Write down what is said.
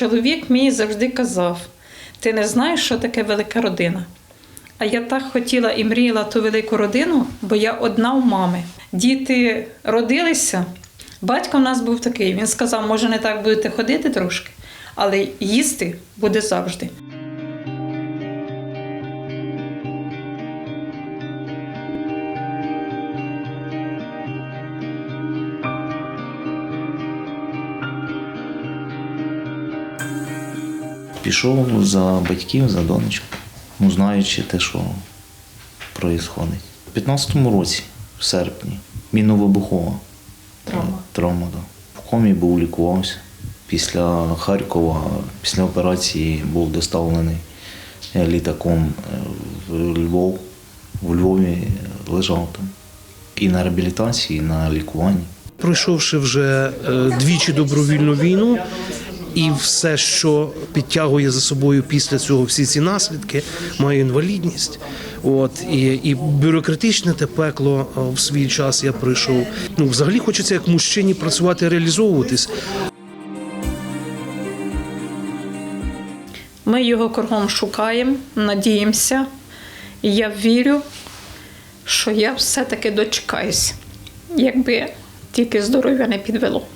Чоловік мій завжди казав: ти не знаєш, що таке велика родина. А я так хотіла і мріяла ту велику родину, бо я одна у мами. Діти родилися. Батько в нас був такий. Він сказав, може, не так будете ходити трошки, але їсти буде завжди. Пішов за батьків, за донечку, ну, знаючи те, що відбувається. У 15-му році, в серпні, міновибухова Травма. травма да. В комі був лікувався. Після Харкова, після операції був доставлений е, літаком е, в Львов. В Львові лежав там. І на реабілітації, і на лікуванні. пройшовши вже е, двічі добровільну війну, і все, що підтягує за собою після цього всі ці наслідки, маю інвалідність. От і, і бюрократичне те пекло е, в свій час я пройшов. Ну, взагалі хочеться як мужчині працювати, реалізовуватись. Ми його кругом шукаємо, надіємося. Я вірю, що я все-таки дочекаюсь, якби тільки здоров'я не підвело.